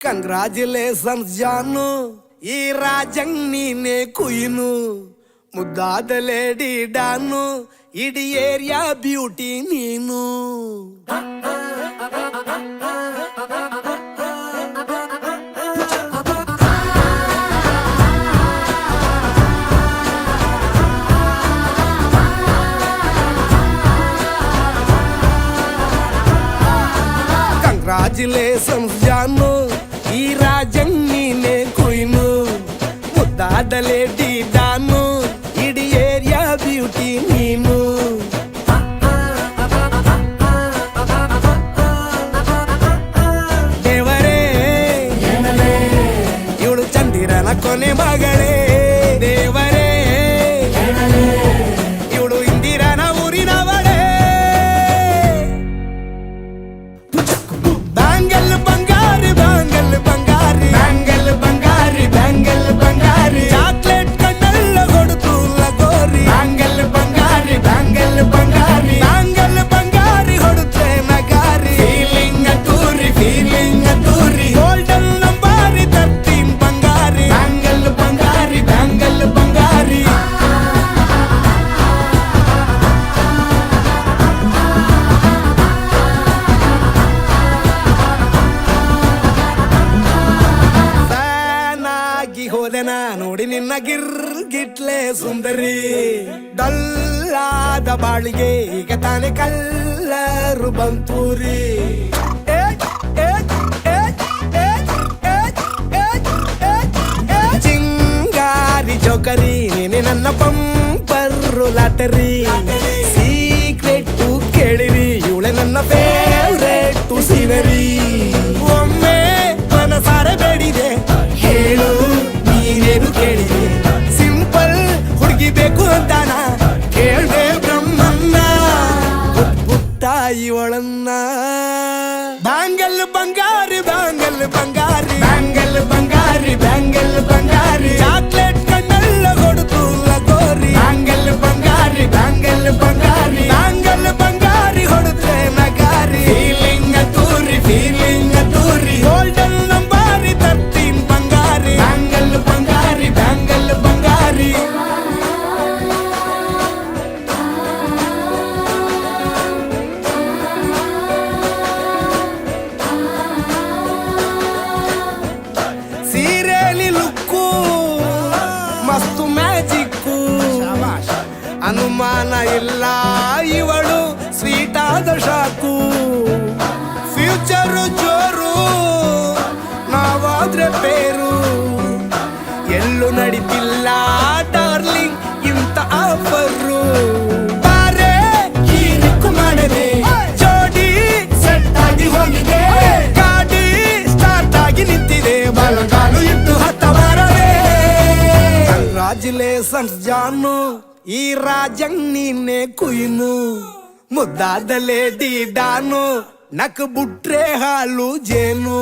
Congratulations Janu ఈ రాజంగ్ నేనే కుయ్యను ముద్దాదలేడీ డాను ఇడి ఏరియా బ్యూటీ నేను. కంగ్రాచులేషన్స్ జాను ಈ ರಾಜಂಗ್ ನೀನೆ ಕುಯ್ನು ಮುದ್ದಾದ ಲೇಡಿ ಡಾನು ಇಡೀ ಏರಿಯಾ ಬ್ಯೂಟಿ ನೀನು ದೇವರೇ ಇವಳು ಚಂದಿರನ ಕೊನೆ ಮಗಳೇ ಹೋದೆನ ನೋಡಿ ನಿನ್ನ ಗಿರ್ಗಿಟ್ಲೆ ಸುಂದರಿ. ಡಲ್ಲಾದ ಬಾಳಿಗೆ ಈಗ ತಾನೆ ಕಲ್ಲರು ಬಂತೂರಿ. ಚಿಂಗಾರಿ ಜೋಕರಿ, ನೀನೆ ನನ್ನ ಬಂಪರ್ರು ಲಾಟರಿ. வாங்கல் பங்காரு வாங்கல் பங்காரு ಇಲ್ಲ, ಇವಳು ಸ್ವೀಟ್ ಆದ ಶಾಕು. ಫ್ಯೂಚರು ಜೋರು, ನಾವಾದ್ರೆ ಪೇರು. ಎಲ್ಲೂ ನಡೀತಿಲ್ಲ ಡಾರ್ಲಿಂಗ್ ಇಂತ ಆಫರು. ಹೋಗಿದೆ. ನಿಂತಿದೆ ಜಾನು. ఈ రాజ్యం నిన్నే కుయిను ముద్దాదలేడి డాను నాకు బుట్రే హాలు జేను